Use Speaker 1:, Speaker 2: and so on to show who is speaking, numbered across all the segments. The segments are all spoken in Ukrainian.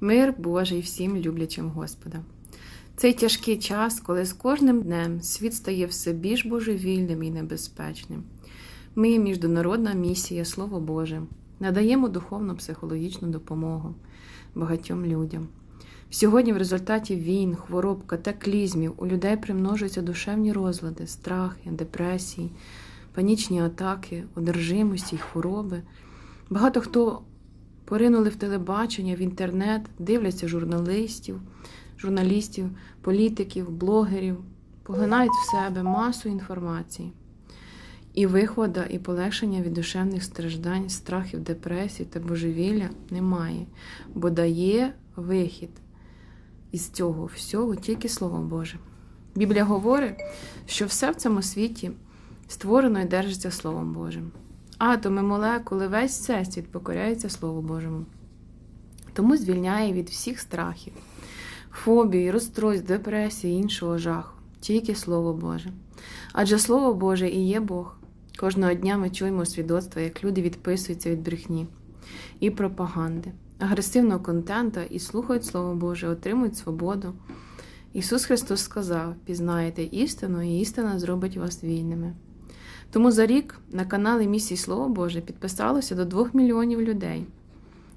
Speaker 1: Мир Божий всім люблячим Господа. Цей тяжкий час, коли з кожним днем світ стає все більш божевільним і небезпечним. Ми, міжнародна місія Слово Боже, надаємо духовну психологічну допомогу багатьом людям. Сьогодні, в результаті війн, хвороб, катаклізмів у людей примножуються душевні розлади, страхи, депресії, панічні атаки, одержимості й хвороби. Багато хто поринули в телебачення, в інтернет, дивляться журналістів, журналістів, політиків, блогерів, поглинають в себе масу інформації. І виходу, і полегшення від душевних страждань, страхів, депресій та божевілля немає, бо дає вихід із цього всього тільки Слово Боже. Біблія говорить, що все в цьому світі створено і держиться Словом Божим. Атоми, молекули, весь всесвіт покоряється Слову Божому. Тому звільняє від всіх страхів, фобій, розстройств, депресії іншого жаху. Тільки Слово Боже. Адже Слово Боже і є Бог. Кожного дня ми чуємо свідоцтва, як люди відписуються від брехні і пропаганди, агресивного контента і слухають Слово Боже, отримують свободу. Ісус Христос сказав: пізнаєте істину, і істина зробить вас вільними. Тому за рік на каналі Місії Слово Боже підписалося до 2 мільйонів людей.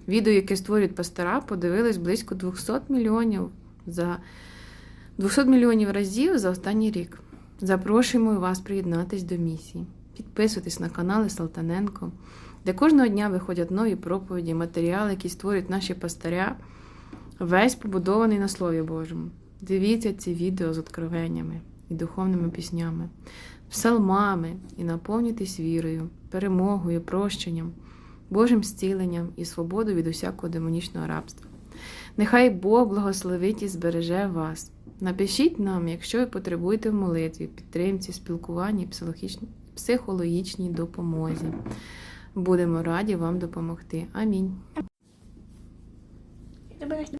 Speaker 1: Відео, яке створюють пастора, подивились близько 200 мільйонів за 200 мільйонів разів за останній рік. Запрошуємо вас приєднатись до місії. Підписуйтесь на канали Салтаненко, де кожного дня виходять нові проповіді, матеріали, які створюють наші пастиря, весь побудований на Слові Божому. Дивіться ці відео з откровеннями і духовними піснями, псалмами і наповнюйтесь вірою, перемогою, прощенням, Божим зціленням і свободою від усякого демонічного рабства. Нехай Бог благословить і збереже вас. Напишіть нам, якщо ви потребуєте в молитві, підтримці, спілкуванні, психологічній- допомозі. Будемо раді вам допомогти. Амінь.